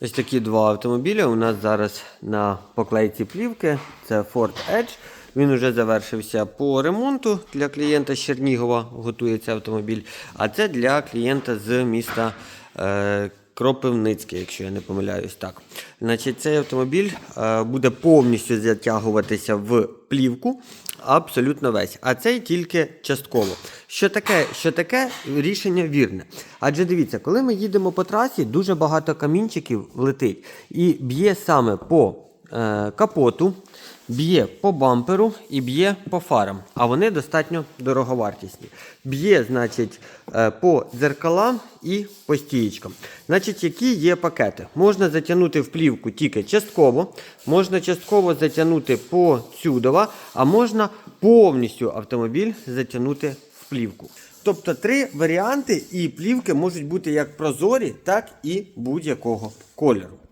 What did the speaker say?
Ось такі два автомобілі у нас зараз на поклейці плівки. Це Ford Edge. Він вже завершився по ремонту для клієнта з Чернігова. Готується автомобіль. А це для клієнта з міста е, Кропивницьке, якщо я не помиляюсь. Так. Значить, цей автомобіль е, буде повністю затягуватися в плівку. Абсолютно весь. А цей тільки частково. Що таке, що таке рішення вірне? Адже дивіться, коли ми їдемо по трасі, дуже багато камінчиків летить і б'є саме по е, капоту, б'є по бамперу і б'є по фарам. А вони достатньо дороговартісні. Б'є, значить, по дзеркалам і по стієчкам. Значить, які є пакети? Можна затягнути в плівку тільки частково, можна частково затягнути по сюдова, а можна повністю автомобіль затягнути в плівку. Тобто три варіанти, і плівки можуть бути як прозорі, так і будь-якого кольору.